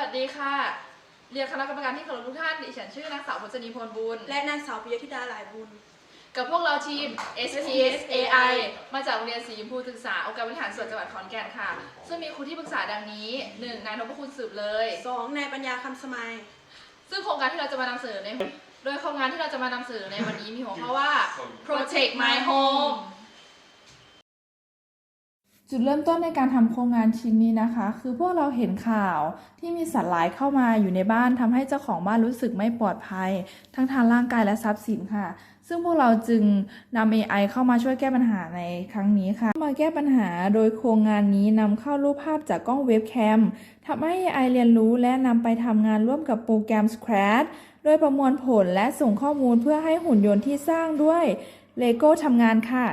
วัสดีค่ะ เรียนคณะกรรมการที่เคารพทุกท่าน ดิฉันชื่อนางสาวพจนีพลบุญ และนางสาวปิยธิดาหลายบุญ กับพวกเราทีม SPS AI มาจากโรงเรียนสีชมพูศึกษา องค์การบริหารส่วนจังหวัดขอนแก่นค่ะ ซึ่งมีครูที่ปรึกษาดังนี้ 1. นายนพคุณสืบเลย 2. นายปัญญาคำสมัย ซึ่งโครงการที่เราจะมานำเสนอใน โดยโครงงานที่เราจะมานำเสนอในวันนี้มีหัวข้อว่า Protect My Home จุดเริ่มต้นในการทำโครงงานชิ้นนี้นะคะ คือพวกเราเห็นข่าวที่มีสัตว์ร้ายเข้ามาอยู่ในบ้านทำให้เจ้าของบ้านรู้สึกไม่ปลอดภัย ทั้งทางร่างกายและทรัพย์สินค่ะ ซึ่งพวกเราจึงนำ AI เข้ามาช่วยแก้ปัญหาในครั้งนี้ค่ะ มาแก้ปัญหาโดยโครงงานนี้นำเข้ารูปภาพจากกล้องเว็บแคมทำให้ AI เรียนรู้และนำไปทำงานร่วมกับโปรแกรม Scratch โดยประมวลผลและส่งข้อมูลเพื่อให้หุ่นยนต์ที่สร้างด้วย Lego ทำงานค่ะ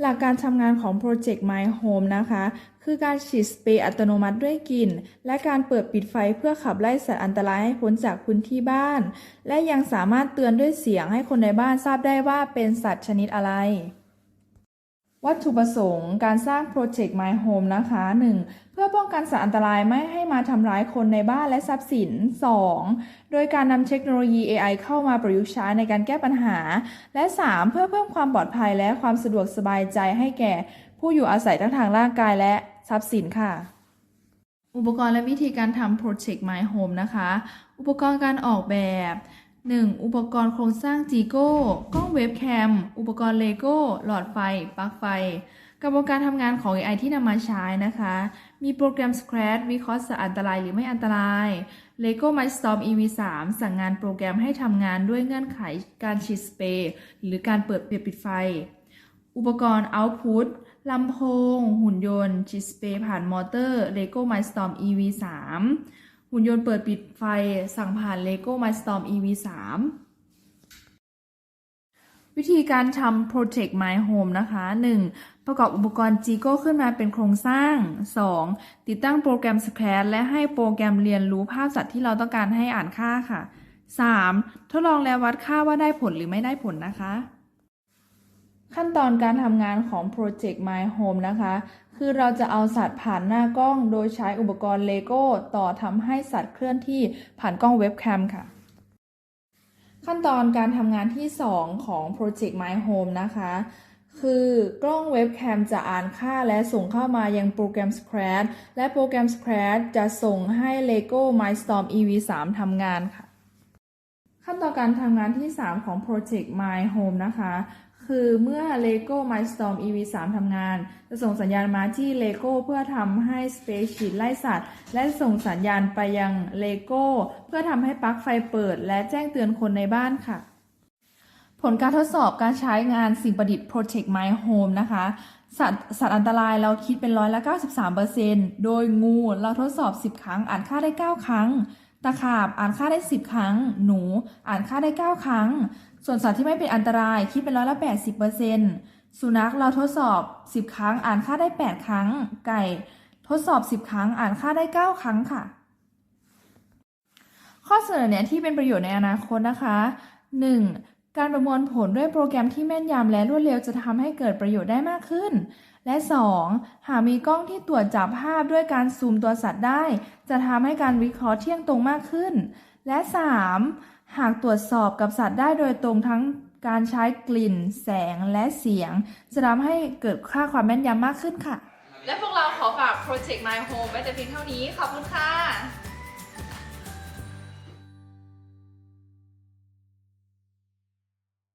หลักการทำงานของ Project My Home นะคะ คือการฉีดสเปรย์อัตโนมัติด้วยกลิ่น และการเปิดปิดไฟเพื่อขับไล่สัตว์อันตรายให้พ้นจากพื้นที่บ้าน และยังสามารถเตือนด้วยเสียงให้คนในบ้านทราบได้ว่าเป็นสัตว์ชนิดอะไร วัตถุประสงค์การสร้าง Project My Home นะคะ 1. เพื่อป้องกันสัตว์อันตรายไม่ให้มาทำร้ายคนในบ้านและทรัพย์สิน 2. โดยการนำเทคโนโลยี AI เข้ามาประยุกต์ใช้ในการแก้ปัญหา และ 3. เพื่อเพิ่มความปลอดภัยและความสะดวกสบายใจให้แก่ ผู้อยู่อาศัยทั้งทางร่างกายและทรัพย์สินค่ะ อุปกรณ์และวิธีการทำ Project My Home นะคะ อุปกรณ์การออกแบบ 1. อุปกรณ์โครงสร้างจีโก้ กล้องเว็บแคม อุปกรณ์เลโก้ หลอดไฟ ปลั๊กไฟ กระบวนการทำงานของ AI ที่นำมาใช้นะคะ มีโปรแกรม Scratch วิเคราะห์สัตว์อันตรายหรือไม่อันตราย Lego Mindstorm EV3 สั่งงานโปรแกรมให้ทำงานด้วยเงื่อนไขการฉีดสเปรย์หรือการเปิดปิดปิดไฟ อุปกรณ์ Output ลำโพง หุ่นยนต์ฉีดสเปรย์ผ่านมอเตอร์ Lego Mindstorm EV3 หุ่นยนต์เปิดปิดไฟสั่งผ่าน Lego Mindstorm EV3 วิธีการทำ Project My Home นะคะ 1. ประกอบอุปกรณ์ Jigo ขึ้นมาเป็นโครงสร้าง 2. ติดตั้งโปรแกรม Scratch และให้โปรแกรมเรียนรู้ภาพสัตว์ที่เราต้องการให้อ่านค่าค่ะ 3. ทดลองและวัดค่าว่าได้ผลหรือไม่ได้ผลนะคะ ขั้นตอนการทำงานของ Project My Home นะคะ คือเราจะเอาสัตว์ผ่านหน้ากล้อง โดยใช้อุปกรณ์เลโก้ต่อทำให้สัตว์เคลื่อนที่ผ่านกล้องเว็บแคมค่ะ ขั้นตอนการทำงานที่ 2 ของ Project My Home นะคะ คือกล้องเว็บแคมจะอ่านค่าและส่งเข้ามายังโปรแกรม Scratch และโปรแกรม Scratch จะส่งให้ Lego Mindstorm EV3 ทำงานค่ะขั้นตอนการทำงานที่ 3 ของ Project My Home นะคะ คือเมื่อ Lego Mindstorm EV3 ทำงาน จะส่งสัญญาณมาที่ Lego เพื่อทำให้ Space Sheet ไล่สัตว์ และส่งสัญญาณไปยัง Lego เพื่อทำให้ปลั๊กไฟเปิด และแจ้งเตือนคนในบ้านค่ะ ผลการทดสอบการใช้งานสิ่งประดิษฐ์ Protect My Home นะคะสัตว์สัตว์อันตรายเราคิดเป็นร้อยละ93%โดยงูเราทดสอบ 10 ครั้งอ่านค่าได้ 9 ครั้ง ตะขาบอ่านค่าได้ 10 ครั้ง หนูอ่านค่าได้ 9 ครั้ง ส่วนสัตว์ที่ไม่เป็นอันตรายคิดเป็นร้อยละ80%สุนัขเราทดสอบ 10 ครั้งอ่านค่าได้ 8 ครั้ง ไก่ ทดสอบ 10 ครั้งอ่านค่าได้ 9 ครั้งค่ะ ข้อเสนอเนี่ยที่เป็นประโยชน์ในอนาคตนะคะ 1. การประมวลผลด้วยโปรแกรมที่แม่นยำและรวดเร็วจะทำให้เกิดประโยชน์ได้มากขึ้น และ 2. หากมีกล้องที่ตรวจจับภาพด้วยการซูมตัวสัตว์ได้ จะทำให้การวิเคราะห์เที่ยงตรงมากขึ้น และ 3. หากตรวจสอบกับสัตว์ได้โดยตรงทั้งการใช้กลิ่น แสงและเสียง จะทำให้เกิดค่าความแม่นยำมากขึ้นค่ะ และพวกเราขอฝาก Project My Home ไว้แต่เพียงเท่านี้ ขอบคุณค่ะ